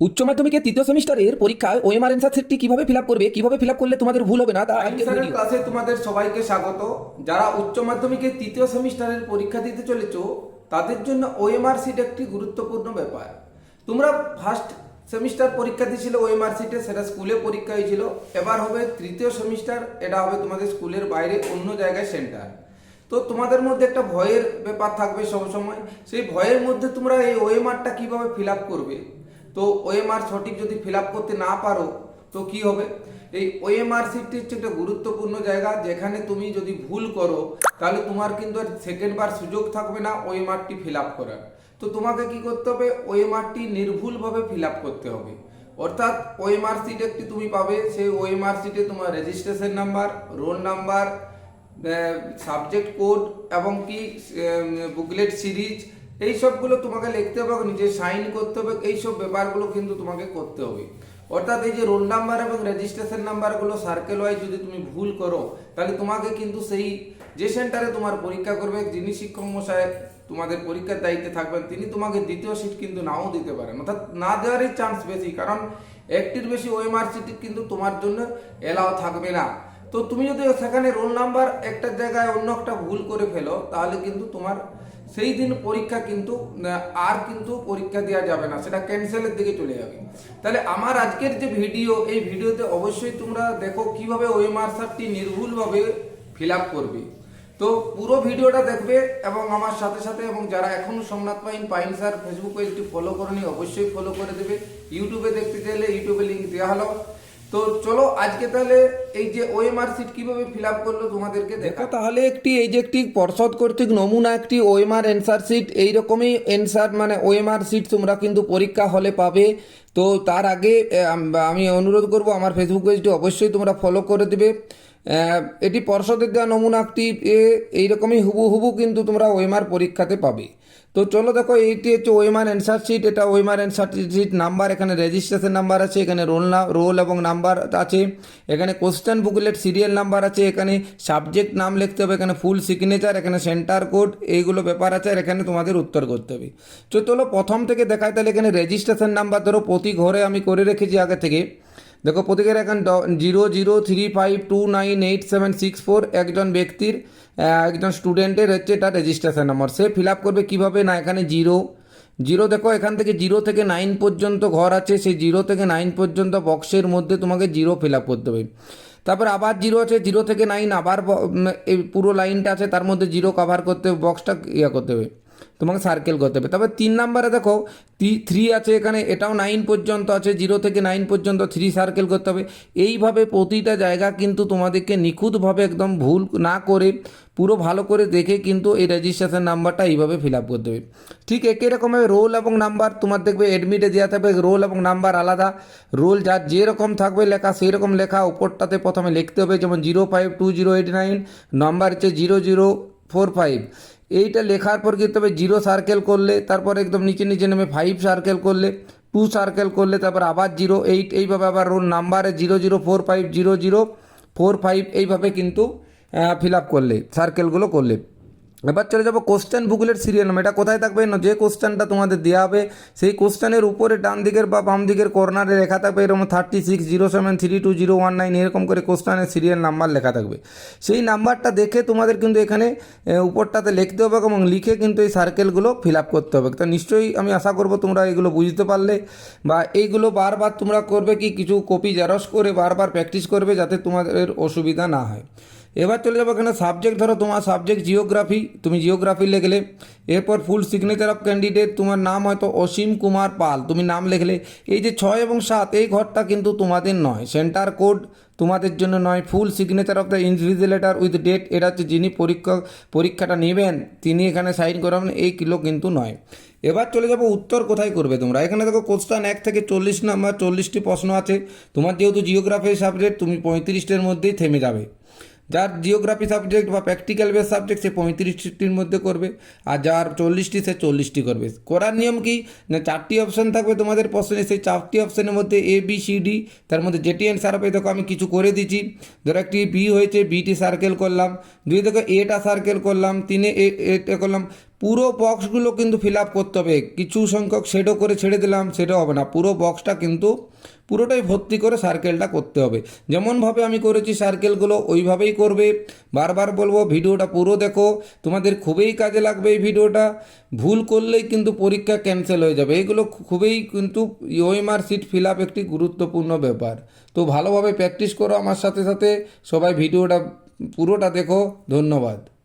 উচ্চ মাধ্যমিকের তৃতীয় সেমিস্টারের পরীক্ষায় ওএমআর অ্যান্সার সেটটি কীভাবে ফিল আপ করবে কীভাবে ফিল আপ করলে তোমাদের ভুল হবে না তা আজকের ক্লাসে তোমাদের সবাইকে স্বাগত। যারা উচ্চ মাধ্যমিকের তৃতীয় সেমিস্টারের পরীক্ষা দিতে চলেছো তাদের জন্য ওএমআর সিট একটি গুরুত্বপূর্ণ ব্যাপার। তোমরা ফার্স্ট সেমিস্টার পরীক্ষা দিয়েছিল ওএমআর সিটে সেটা স্কুলে পরীক্ষা হয়েছিল। এবার হবে তৃতীয় সেমিস্টার এটা হবে তোমাদের স্কুলের বাইরে অন্য জায়গায় সেন্টার তো তোমাদের মধ্যে একটা ভয়ের ব্যাপার থাকবে সবসময়। সেই ভয়ের মধ্যে তোমরা এই ওএমআরটা কীভাবে ফিল আপ করবে? তো ওএমআর সঠিক যদি ফিল করতে না পারো, তো কি হবে? এই ওএমআর সিটটি হচ্ছে একটা গুরুত্বপূর্ণ জায়গা, যেখানে তুমি যদি ভুল করো, তাহলে তোমার কিন্তু আর সেকেন্ড বার সুযোগ থাকবে না ওএমআরটি ফিল আপ করার। তো তোমাকে কি করতে হবে? ওএমআরটি নির্ভুলভাবে ফিল আপ করতে হবে। অর্থাৎ ওএমআর সিট একটি তুমি পাবে সেই ওএমআর সিটে তোমার registration number roll number subject code এবং কি বুকলেট সিরিজ এই সবগুলো তোমাকে লিখতে হবে, নিজে সাইন করতে হবে, এই সব ব্যাপারগুলো কিন্তু তোমাকে করতে হবে। অর্থাৎ এই যে রোল নাম্বার এবং রেজিস্ট্রেশন নাম্বারগুলো সার্কেল ওয়াইজ যদি তুমি ভুল করো, তাহলে তোমাকে কিন্তু সেই যে সেন্টারে তোমার পরীক্ষা করবে, যিনি শিক্ষক মশাই তোমাদের পরীক্ষার দায়িত্বে থাকবেন, তিনি তোমাকে দ্বিতীয় সিট কিন্তু নাও দিতে পারেন। অর্থাৎ না দেওয়ারই চান্স বেশি, কারণ একটির বেশি ওএমআর সিট কিন্তু তোমার জন্য এলাও থাকবে না। তো তুমি যদি সেখানে রোল নাম্বার একটা জায়গায় অন্য একটা ভুল করে ফেলো, তাহলে কিন্তু তোমার সেই দিন পরীক্ষা কিন্তু আর কিন্তু পরীক্ষা দেওয়া যাবে না, সেটা ক্যান্সেলের দিকে চলে যাবে। তাহলে আমার আজকের যে ভিডিও এই ভিডিওতে অবশ্যই তোমরা দেখো কীভাবে ওই মার্কসারটি নির্ভুলভাবে ফিল আপ করবে। তো পুরো ভিডিওটা দেখবে এবং আমার সাথে সাথে এবং যারা এখনও সোমনাথ পাইন পাইন স্যার ফেসবুক পেজটি ফলো করেনি, অবশ্যই ফলো করে দেবে। ইউটিউবে দেখতে চাইলে ইউটিউবে লিঙ্ক দেওয়া হলো। তো চলো আজকে তাহলে এই যে ওএমআর সিট কীভাবে ফিল আপ করল তোমাদেরকে দেখো তাহলে একটি এই যে একটি পর্ষদ কর্তৃক নমুনা একটি ওএমআর অ্যান্সার সিট এইরকমই অ্যান্সার মানে ওএমআর সিট তোমরা কিন্তু পরীক্ষা হলে পাবে। তো তার আগে আমি অনুরোধ করব আমার ফেসবুক পেজটি অবশ্যই তোমরা ফলো করে দেবে। এটি পর্ষদের দেওয়া নমুনা একটি এ, এইরকমই হুবু হুবু কিন্তু তোমরা ওএমআর পরীক্ষাতে পাবে। তো চলো দেখো, এইটি হচ্ছে ওএমআর অ্যান্সার শিট এটা ওএমআর অ্যান্সার শিট নাম্বার এখানে রেজিস্ট্রেশন নাম্বার আছে, এখানে রোল না রোল এবং নাম্বার আছে, এখানে কোশ্চেন বুকলেট সিরিয়াল নাম্বার আছে, এখানে সাবজেক্ট নাম লিখতে হবে, এখানে ফুল সিগনেচার এখানে সেন্টার কোড এইগুলো ব্যাপার আছে, আর এখানে তোমাদের উত্তর করতে হবে। তো চলো, প্রথম থেকে দেখায় তাহলে এখানে রেজিস্ট্রেশন নাম্বার ধরো, প্রতি ঘরে আমি করে রেখেছি আগে থেকে। দেখো, প্রত্যেকের এখন zero zero three five two nine eight seven six four একজন ব্যক্তির একজন স্টুডেন্টের হচ্ছে এটা রেজিস্ট্রেশন নাম্বার সে ফিল আপ করবে কীভাবে? না, এখানে জিরো জিরো দেখো, এখান থেকে জিরো থেকে নাইন পর্যন্ত ঘর আছে। সেই জিরো থেকে নাইন পর্যন্ত বক্সের মধ্যে তোমাকে জিরো ফিল আপ করতে হবে। তারপর আবার জিরো আছে জিরো থেকে নাইন আবার এই পুরো লাইনটা আছে, তার মধ্যে জিরো কভার করতে বক্সটা ইয়ে করতে হবে। তোমাকে সার্কেল করতে হবে। তারপর তিন নাম্বারে দেখো থ্রি আছে এখানে, এটাও নাইন পর্যন্ত আছে জিরো থেকে নাইন পর্যন্ত থ্রি সার্কেল করতে হবে। এইভাবে প্রতিটা জায়গা কিন্তু তোমাদেরকে নিখুঁতভাবে একদম ভুল না করে, পুরো ভালো করে দেখে কিন্তু এই রেজিস্ট্রেশন নাম্বারটা এইভাবে ফিল আপ করতে হবে। ঠিক একই রকমভাবে রোল এবং নাম্বার তোমার দেখবে এডমিটে দেওয়া থাকবে রোল এবং নাম্বার আলাদা। রোল যার যেরকম থাকবে লেখা সেই রকম লেখা, উপরটাতে প্রথমে লিখতে হবে, যেমন zero five two zero eight nine number হচ্ছে জিরো জিরো ফোর ফাইভ এইটা লেখার পর কিন্তু তবে জিরো সার্কেল করলে, তারপর একদম নিচে নিচে নেমে ফাইভ সার্কেল করলে টু সার্কেল করলে, তারপর আবার জিরো এইট এইভাবে আবার রোল নাম্বারে zero zero four five zero zero four five এইভাবে কিন্তু ফিল আপ করলে সার্কেলগুলো করলে। এবার চলে যাব কোশ্চেন বুকলেট সিরিয়াল নাম। এটা কোথায় থাকবে? না, যে কোশ্চেনটা তোমাদের দেওয়া হবে, সেই কোশ্চেনের উপরে ডান দিকের বা বাম দিকের কর্নারে লেখা থাকবে এরকম thirty six zero seven three two zero one nine এরকম করে কোশ্চেনের সিরিয়াল নাম্বার লেখা থাকবে। সেই নাম্বারটা দেখে তোমাদের কিন্তু এখানে উপরটাতে লিখতে হবে এবং লিখে কিন্তু এই সার্কেলগুলো ফিল আপ করতে হবে। তো নিশ্চয়ই আমি আশা করব তোমরা এগুলো বুঝতে পারলে বা এইগুলো বারবার তোমরা করবে কি, কিছু কপি জেরক্স করে বারবার প্র্যাকটিস করবে যাতে তোমাদের অসুবিধা না হয়। এবার চলে যাব এখানে সাবজেক্ট ধরো তোমার সাবজেক্ট জিওগ্রাফি তুমি জিওগ্রাফি লিখলে। এরপর ফুল সিগনেচার অফ ক্যান্ডিডেট তোমার নাম হয়তো অসীম কুমার পাল, তুমি নাম লিখলে। এই যে ছয় এবং সাত, এই ঘরটা কিন্তু তোমাদের নয়। সেন্টার কোড তোমাদের জন্য নয়। Full signature of the invigilator with date এটা হচ্ছে যিনি পরীক্ষা, পরীক্ষাটা নেবেন, তিনি এখানে সাইন করাবেন, এই কিলো কিন্তু নয়। এবার চলে যাব উত্তর কোথায় করবে তোমরা? এখানে দেখো কোশ্চান এক থেকে চল্লিশ নাম্বার, চল্লিশটি প্রশ্ন আছে। তোমার যেহেতু জিওগ্রাফি সাবজেক্ট তুমি পঁয়ত্রিশটির মধ্যেই থেমে যাবে। যার জিওগ্রাফি সাবজেক্ট বা প্র্যাকটিক্যাল বেস সাবজেক্ট সে পঁয়ত্রিশটির মধ্যে করবে, আর যার চল্লিশটি সে চল্লিশটি করবে। করার নিয়ম কি? না, চারটি অপশন থাকবে তোমাদের প্রশ্নে সেই চারটি অপশানের মধ্যে এ বি সি ডি তার মধ্যে যেটি অ্যান্সার হবে, দেখো আমি কিছু করে দিচ্ছি। ধরো একটি বি হয়েছে বিটি সার্কেল করলাম। দুই, দেখো এটা সার্কেল করলাম, তিনে এটা করলাম। পুরো বক্সগুলো কিন্তু ফিল আপ করতে হবে। কিছু সংখ্যক শেডও করে ছেড়ে দিলাম সেটা হবে না। পুরো বক্সটা কিন্তু পুরোটাই ভর্তি করে সার্কেলটা করতে হবে। যেমনভাবে আমি করেছি সার্কেলগুলো ওইভাবেই করবে। বারবার বলব, ভিডিওটা পুরো দেখো। তোমাদের খুবই কাজে লাগবে এই ভিডিওটা। ভুল করলেই কিন্তু পরীক্ষা ক্যান্সেল হয়ে যাবে। এগুলো খুবই কিন্তু ওএমআর সিট ফিল আপ একটি গুরুত্বপূর্ণ ব্যাপার। তো ভালোভাবে প্র্যাকটিস করো আমার সাথে সাথে। সবাই ভিডিওটা পুরোটা দেখো। ধন্যবাদ।